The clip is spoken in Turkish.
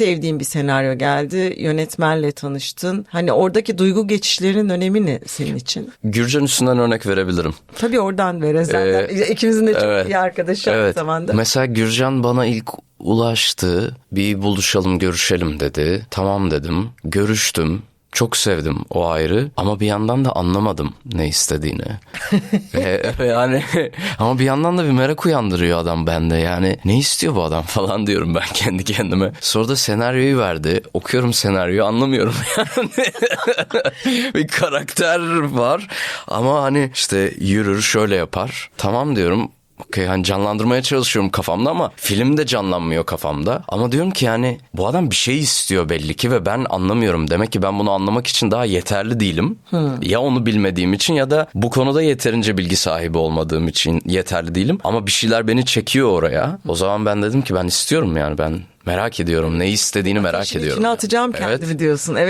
sevdiğin bir senaryo geldi. Yönetmenle tanıştın. Hani oradaki duygu geçişlerin önemi ne senin için? Gürcan üstünden örnek verebilirim. Tabii oradan vere zaten. Ee, İkimizin de çok evet. iyi arkadaşı aynı Evet. zamanda. Mesela Gürcan bana ilk ulaştı. Bir buluşalım, görüşelim dedi. Tamam dedim. Görüştüm. Çok sevdim o ayrı ama bir yandan da anlamadım ne istediğini. Ve ve yani ama bir yandan da bir merak uyandırıyor adam bende. Yani ne istiyor bu adam falan diyorum ben kendi kendime. Sonra da senaryoyu verdi. Okuyorum senaryoyu anlamıyorum yani. bir karakter var ama hani işte yürür şöyle yapar. Tamam diyorum. Okey hani canlandırmaya çalışıyorum kafamda ama film de canlanmıyor kafamda. Ama diyorum ki yani bu adam bir şey istiyor belli ki ve ben anlamıyorum. Demek ki ben bunu anlamak için daha yeterli değilim. Ya onu bilmediğim için ya da bu konuda yeterince bilgi sahibi olmadığım için yeterli değilim. Ama bir şeyler beni çekiyor oraya. O zaman ben dedim ki ben istiyorum yani ben merak ediyorum. Ne istediğini merak Şimdi ediyorum. içine atacağım Evet. kendimi diyorsun. Evet